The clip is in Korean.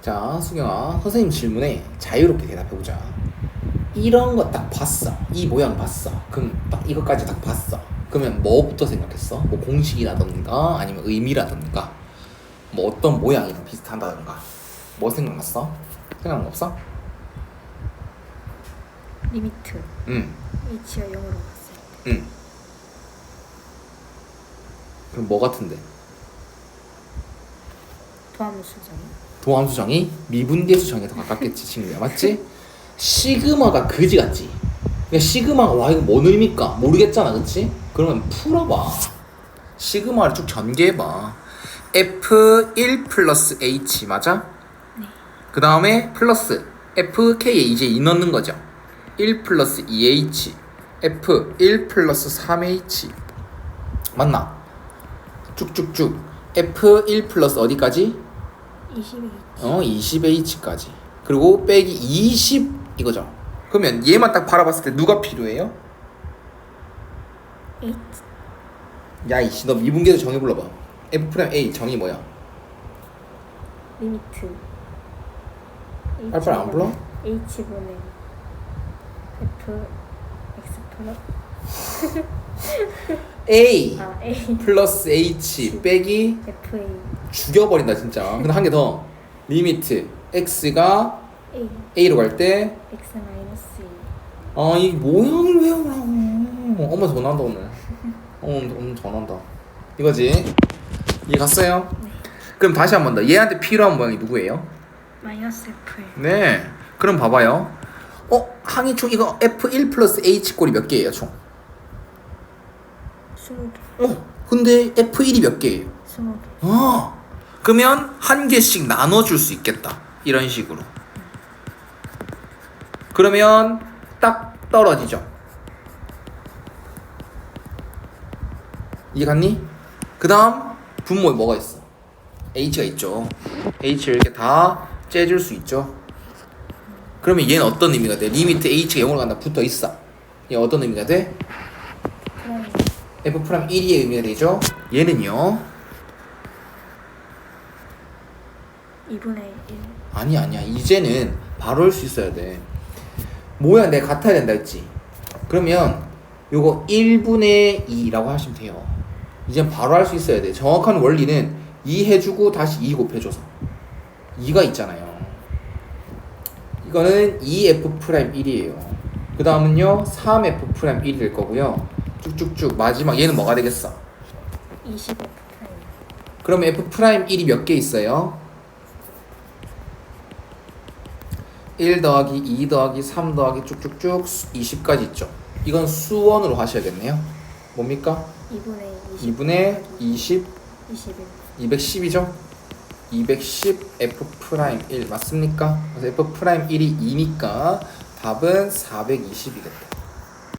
자, 수경아, 선생님 질문에 자유롭게 대답해보자. 이런 거 딱 봤어. 이 모양 봤어. 그럼 딱 이것까지 딱 봤어. 그러면 뭐부터 생각했어? 뭐 공식이라던가 아니면 의미라던가 뭐 어떤 모양이랑 비슷하다던가 뭐 생각났어? 생각난 거 없어? 리미트 응, h가 0으로 갔어요. 응. 그럼 뭐 같은데? 도함수 수정이 도함수정이 미분계 수정에 더 가깝겠지 친구야 맞지? 시그마가 그지 같지? 그러니까 시그마가 와 이거 뭔 의미일까 모르겠잖아 그치? 그러면 풀어봐 시그마를 쭉 전개해봐 F1 플러스 H 맞아? 그 다음에 플러스 FK에 이제 2 넣는 거죠 1 플러스 2H F1 플러스 3H 맞나? 쭉쭉쭉 F1 플러스 어디까지? 22어 20H까지. 그리고 빼기 20 이거죠. 그러면 얘만 딱 바라봤을 때 누가 필요해요? H. 야 이씨 너 미분계도 정의 불러봐. F 프라임 A 정의 뭐야? 리미트. 알파를 안 불러? H분의 F X 플러스? A 아 A. 플러스 H 빼기 F A 죽여버린다 진짜 근데 한 개 더 리미트 X가 A A로 갈 때 X 마이너스 아, 이 모양을 외우라고. 엄마 전화한다, 오늘. 어, 엄마 전화한다. 이거지? 이해 갔어요? 그럼 다시 한 번 더. 얘한테 필요한 모양이 누구예요? 마이너스 F 네. 그럼 봐봐요. 어, 항이 총 이거 F1 플러스 H 꼴이 몇 개예요, 총? 20개 어, 근데 F1이 몇 개예요? 20개 어, 그러면 한 개씩 나눠줄 수 있겠다. 이런 식으로. 그러면 딱 떨어지죠. 이해 갔니? 그 다음 분모에 뭐가 있어? H가 있죠. H를 이렇게 다 째줄 수 있죠. 그러면 얘는 어떤 의미가 돼? 리미트 H가 0으로 간다 붙어 있어. 얘 어떤 의미가 돼? F 프라임 1의 의미가 되죠. 얘는요. 2분의 1 아니 아니야. 이제는 바로 할 수 있어야 돼. 모양 내가 같아야 된다 했지. 그러면 요거 1분의 2라고 하시면 돼요. 이젠 바로 할 수 있어야 돼. 정확한 원리는 2 해주고 다시 2 곱해줘서. 2가 있잖아요. 이거는 2f 프라임 1이에요. 그 다음은요 3f 프라임 1이 될 거고요. 쭉쭉쭉 마지막 얘는 뭐가 되겠어? 25 프라임. 그러면 f 프라임 1이 몇 개 있어요? 1 더하기 2 더하기 3 더하기 쭉쭉쭉 20까지 있죠. 이건 수원으로 하셔야겠네요. 뭡니까? 2분의 20 2분의 20, 21 210이죠? 210 f 프라임 1 맞습니까? 그래서 f 프라임 1이 2니까 답은 420이겠다.